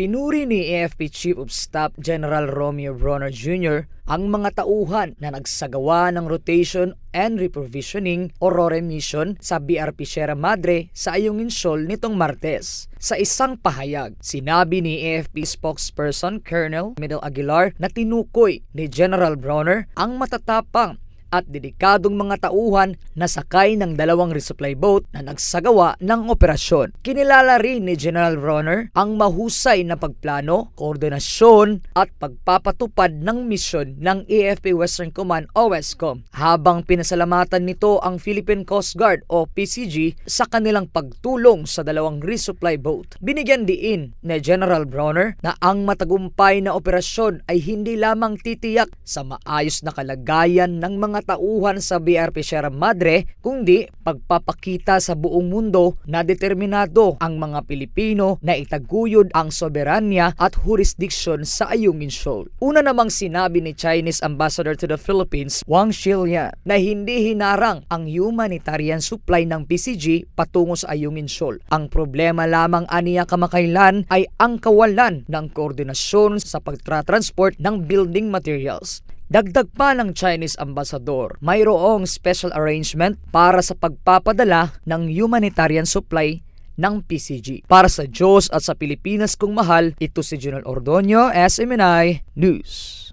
Pinuri ni AFP Chief of Staff General Romeo Bronner Jr. ang mga tauhan na nagsagawa ng rotation and reprovisioning o RORE mission sa BRP Sierra Madre sa Ayungin Shoal nitong Martes. Sa isang pahayag, sinabi ni AFP spokesperson Colonel Medel Aguilar na tinukoy ni General Bronner ang matatapang at dedikadong mga tauhan na sakay ng dalawang resupply boat na nagsagawa ng operasyon. Kinilala rin ni General Bronner ang mahusay na pagplano, koordinasyon at pagpapatupad ng misyon ng AFP Western Command o WESCOM habang pinasalamatan nito ang Philippine Coast Guard o PCG sa kanilang pagtulong sa dalawang resupply boat. Binigyan diin ni General Bronner na ang matagumpay na operasyon ay hindi lamang titiyak sa maayos na kalagayan ng mga tauhan sa BRP Sierra Madre, kundi pagpapakita sa buong mundo na determinado ang mga Pilipino na itaguyod ang soberanya at jurisdiction sa Ayungin Shoal. Una namang sinabi ni Chinese Ambassador to the Philippines, Wang Xilian, na hindi hinarang ang humanitarian supply ng PCG patungo sa Ayungin Shoal. Ang problema lamang aniya kamakailan ay ang kawalan ng koordinasyon sa pagtra-transport ng building materials. Dagdag pa ng Chinese ambassador, mayroong special arrangement para sa pagpapadala ng humanitarian supply ng PCG. Para sa Diyos at sa Pilipinas kung mahal, ito si General Ordonio, SMNI News.